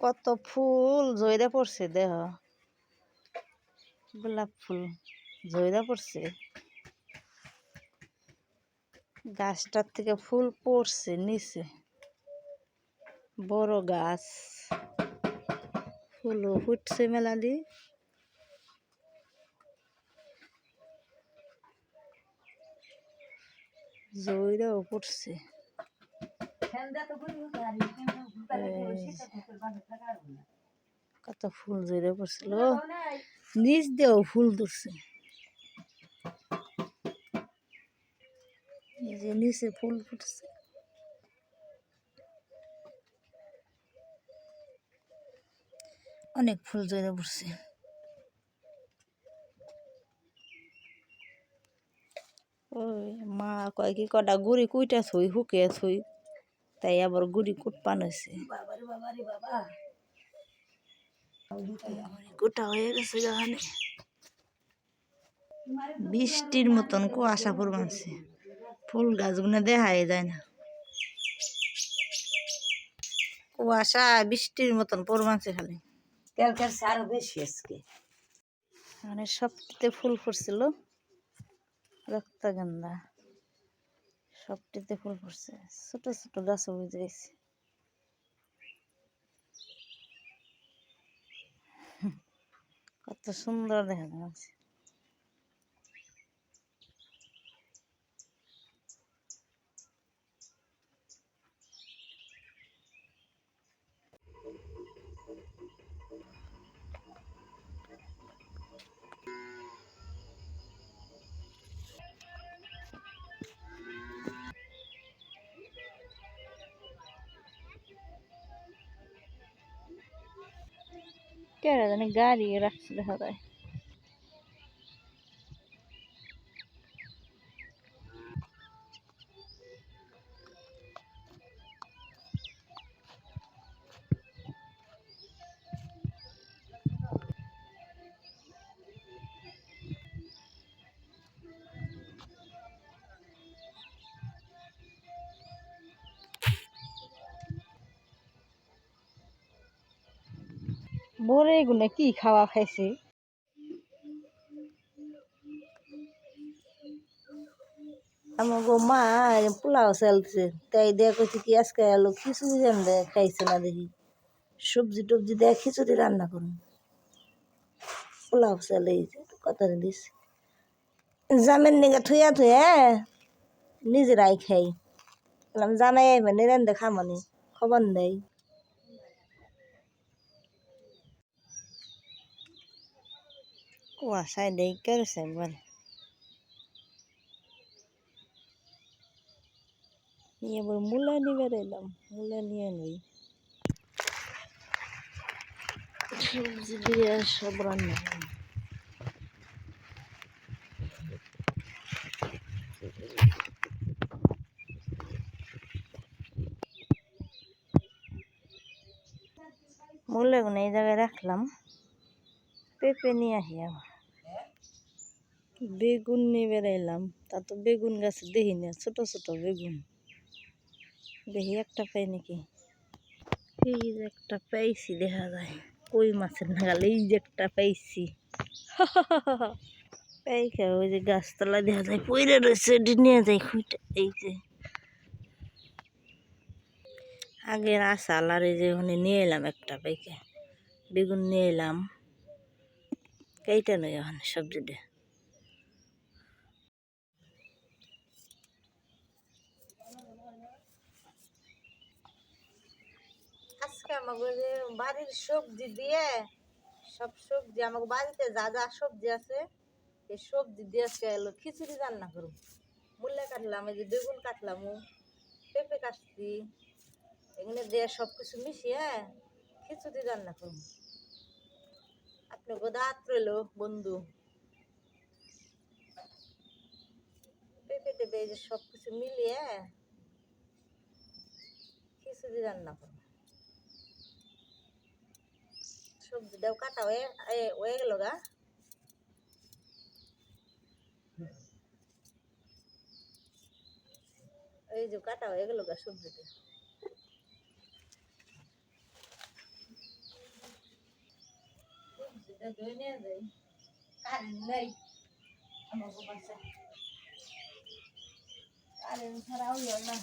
কত ফুল জয়রা পড়ছে, দেহ। গোলাপ ফুল জয়রা পড়ছে। গাছটার থেকে ফুল পড়ছে নিচে। বড় গাছ। ফুলও ফুটছে মেলা দি জয়রাও পড়ছে। কত ফুল জয়রা পড়ছিল। নিজ দিয়েও ফুল ধরছে। যে নিচে ফুল ফুটছে। অনেক ফুল জয়রা পড়ছে। ওই মা কয় কি কটা গুড়ি কুইটা ছুই, হুকে থই তাই আবার গুড়ি কুটপান হয়েছে গোটা হয়ে গেছে বৃষ্টির মতন কুয়াশা পর পড়বানছে ফুল গাছগুলো দেখাই যায় না। কুয়াশা বৃষ্টির মতন পর পড়বানছে খালি। বেশি আজকে। মানে সবটিতে ফুল ফুটছিল। রক্তগন্ধা। সবটিতে ফুল ফুটছে। ছোট ছোট গাছ বুঝে গেছে। কত সুন্দর দেখা যাচ্ছে কেরা জানি গাড়ি রাখছে দেখা ভোরে এগুলো কি খাওয়া খাইছে? আমার গো মা পোলাও চালছে, তাই দেয়া কইছে কি আজকে আলো খিচুড়ি রান্না খাইছে না দেখি। সবজি টবজি দেয়া খিচুড়ি রান্না করুন। পোলাও চালে এই কথা দিস জামের নিগে থুয়া থুয়া নিজেরাই খাই। বললাম জানাই আইবেন রান্ধে খামানি খবর নেই। কুয়াশায় দেই করেছে একবার নিয়ে এবার মূলা নিয়ে বেরোলাম মূলা নিয়ে নই সবজি দিয়ে সব রান্না। মূলাগুলো এই জায়গায় রাখলাম পেঁপে নিয়ে আসি আবার বেগুন নিয়ে বেড়াইলাম। তা তো বেগুন গাছ দেখি না, ছোট ছোট বেগুন। দেখি একটা পাই নাকি? এই যে একটা পাইছি দেখা যায়। কই মাছের নাগালে এই যে একটা পাইছি। পাই খাওয়া ওই যে গাছতলা দেখা যায়, পইরে রয়েছে, এটি নিয়ে যায় খুঁটা এই যে। আগের আসাল আর এই যে ওখানে নিয়ে এলাম একটা পাইকে। বেগুন নিয়ে এলাম। কেইটা নয় ওখানে সবজি সবজিটা আজকে আমাকে বাড়ির সবজি দিয়ে, সব সবজি, আমাকে বাড়িতে যা যা সবজি আছে, এই সবজি দিয়ে আজকে এলো, খিচুড়ি রান্না করুন মূল্যে কাটলাম, এই যে বেগুন কাটলাম, পেঁপে কাটছি এগুলো দিয়ে সব কিছু মিশিয়ে খিচুড়ি রান্না করুন আপনি গোদাত রইল, বন্ধু। পেঁপে টেপে এই যে সব কিছু মিলিয়ে খিচুড়ি রান্না করুন সবজিটাও কাটা হয়ে এ, হয়ে গেল গা এই যে কাটা হয়ে গেল গা সবজিটা এটা ধুয়ে নিয়ে যাই কারেন্ট নেই আমাকে বাসা কারেন্ট ছাড়াও ইয়ে না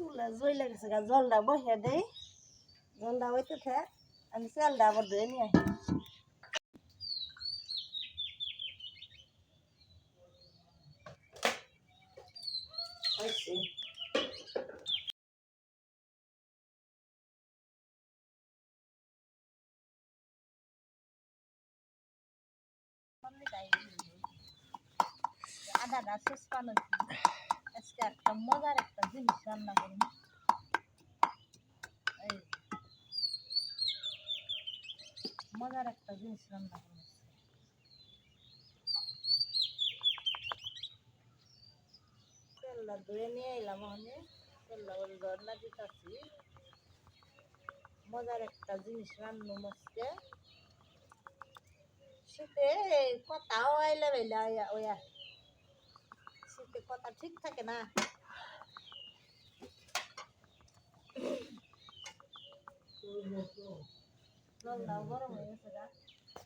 চুলা জ্বলে গেছে গা জলটা বসে দেই জলটা হইতে থাক আমি চালটা আবার ধুয়ে নিয়ে আসি হয়েছে আদা দা শেষ পানো আজকে একটা মজার একটা জিনিস রান্না এই মজার একটা জিনিস রান্না তেলটা ধুয়ে নিয়ে এলাম আমি। তেলটা ওর রান্না দিতেছি। মজার একটা জিনিস রান্না মস্তে শীতে কথাও আইলে বেলা ওয়া শীতে কথা ঠিক থাকে না।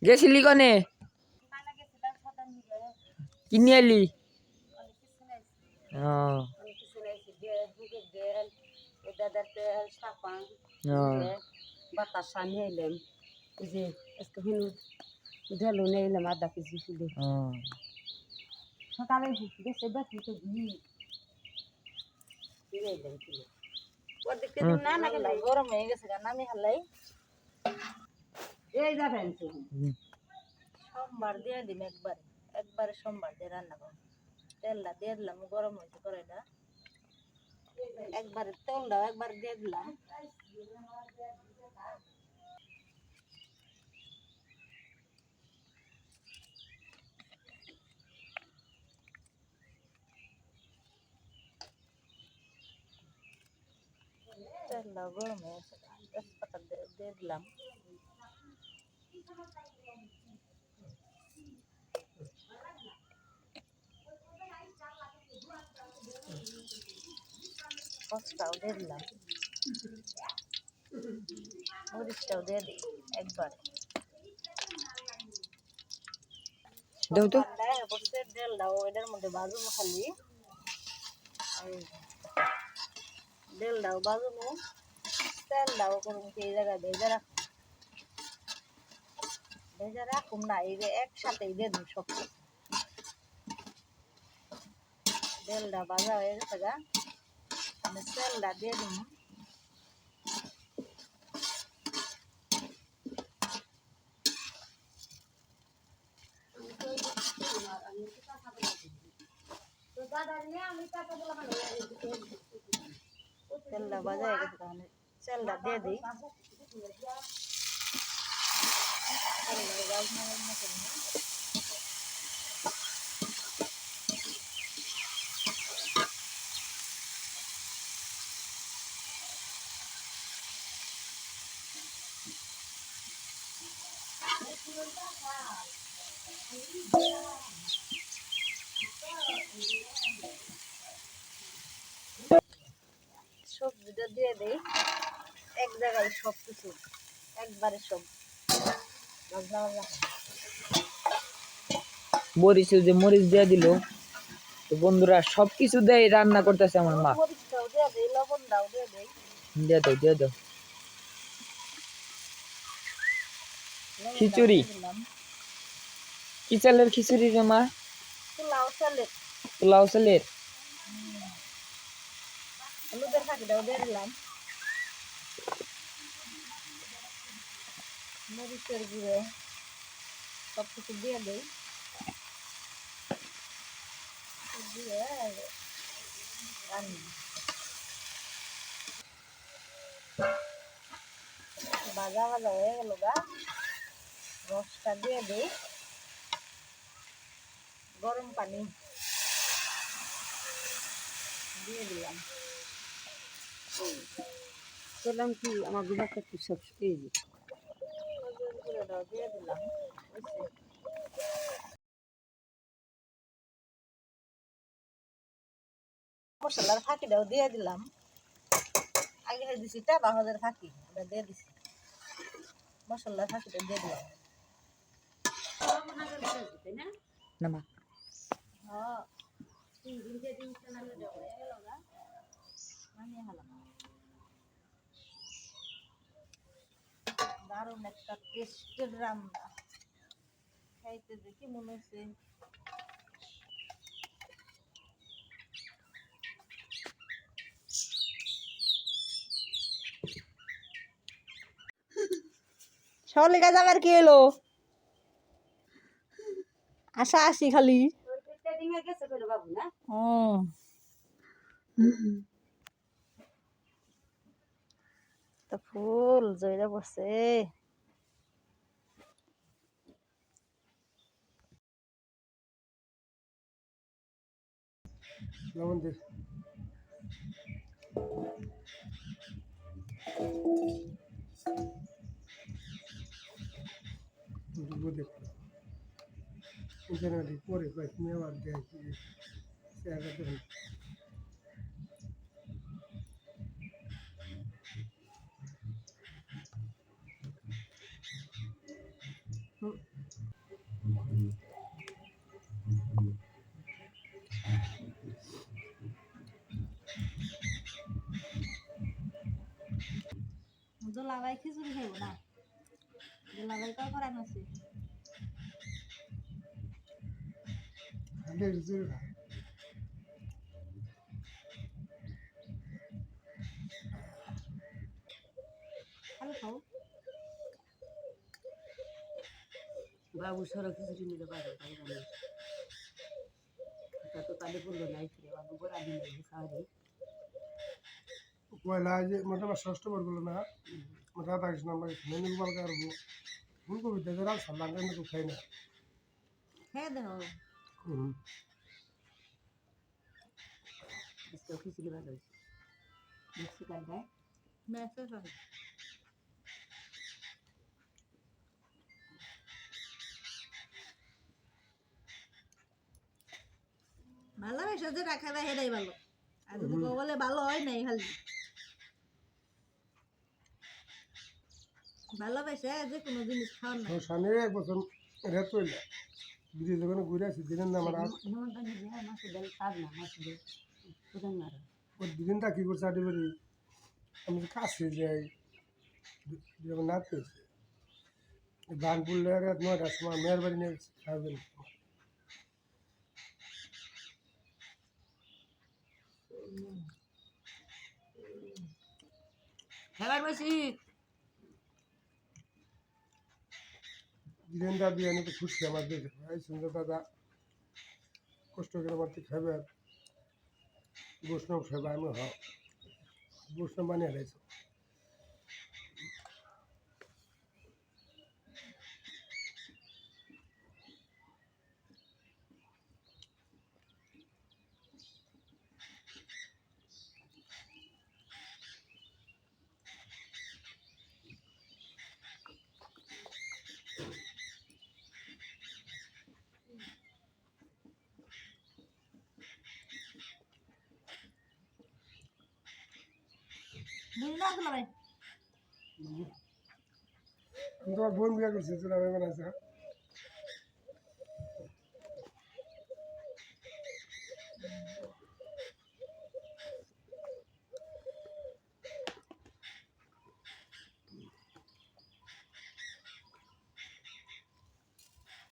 গেছিলি কনে? কিনে এলি বাতাসা নিয়ে এলাম। যে আজকে হিনু ঢেলো নিয়ে এলাম আধা কেজি শুধু সকালে গেছে দেখি তো ঘি কিনে এলাম কিলো ওর না না গরম হয়ে গেছে গা নামি হালাই এই যাবেন সোমবার দিয়ে দিম একবারে একবারে সোমবার দিয়ে রান্না করব তেলটা দিয়ে দিলাম গরম হয়েছে কড়াইটা একবারে তেলটাও একবার দিয়ে দিলাম তেলটাও গরম হয়ে গেছে তেজপাতা দিয়ে দিলাম কষ্টাও দিয়ে দিলাম মরিচটাও দিয়ে দিই একবারে দাও তো ঠান্ডা এটার মধ্যে বাজুমো খালি এই তেলটাও বাজুমো তেলটাও করুন কি এই জায়গায় ভেজে রাখ। ভেজে রাখুন না, এই যে একসাথেই দিয়ে দিন সব। তেলটা ভাজা হয়ে গেছে গা। আমি তেলটা দিয়ে দিন তেলটা ভাজা হয়ে গেছে তাহলে তেলটা দিয়ে দিই তেলটা ভাজনা ভাজনা করে নিই। সবজিটা দিয়ে দেই। এক জায়গায় সব কিছু একবারে সব। মরিচ যে মরিচ দিয়ে দিল তো বন্ধুরা সব কিছু দেয় রান্না করতেছে আমার মা। দিয়ে দাও দিয়ে দাও। খিচুড়ি। কি চালের খিচুড়ি রে মা? পোলাও চালের। পোলাও চালের? হলুদের ফাঁকিটাও দিয়ে দিলাম মরিচের গুঁড়ো সব কিছু দিয়ে দেই। দিয়ে রান্না। ভাজা ভাজা হয়ে গেল গা। রসটা দিয়ে দিই। গরম পানি। দিয়ে দিলাম। বললাম কি আমার বিভাগটা একটু সব এই দিয়ে দিলাম। মশলার ফাঁকিটাও দিয়ে দিলাম। আগে দিছি টাকা হাজার ফাঁকি ওটা দিয়ে দিছি। মশলার ফাঁকিটা দিয়ে দিলাম। নামা। হ্যাঁ তিন দিন যে দিন হলাম। দারুণ একটা টেস্টের রান্না। খাইতে দেখি মনে হচ্ছে সকালে কাজ আবার কি এলো? আশা আসি খালি। ট্রেডিংয়ে গেছে কইলো বাবু না হুম তো ফুল জয়রা পড়ছে। লবণ দে পরে পাই দেয়। দোলাভাই খিচুড়ি খাইব না। দোলাভাই কল করানো আছে। খাও। বাবু সরা খিচুড়ি নিতে পারে তাই তো তাহলে বলল নাই বাবু গোড়া দিন সারি পয়লা যে মোটামুটি ষষ্ঠ বর্গুলো না মোটা তাকিস নাম্বার মেনু বল কারবো ভুল কবি সাল্লাম কেন তো খাই না। খেয়ে হুম ভালো হয় ভালোবাসা যে রাখা সেটাই ভালো। আর যদি বলে ভালো হয় নাই খালি। ভালোবাসা যে কোনো জিনিস খাওয়ার না তো সামনে এক বছর রেত হইলে বিদেশ যখন ঘুরে আসি দিনের না আমার হেমন্ত নিজে মাসে দেন কাজ না মাসে দেন প্রধান মারা ওই কী করছে আটি বাড়ি? আমি তো কাছে যাই যখন নাচ পেয়েছে গান পড়লে রাত নয়টার সময় মেয়ের বাড়ি নিয়ে খাবেন খেলার বেশি দিনটা দিয়ে আমি তো খুশি আমার দেখে। এই সুন্দর দাদা। কষ্ট করে আমার খাবে হবে বৈষ্ণব সেবা আমি হ বৈষ্ণব বানিয়ে হারাইছে তোমার বোন বিয়ে করছি তোরা আমি বানাইছে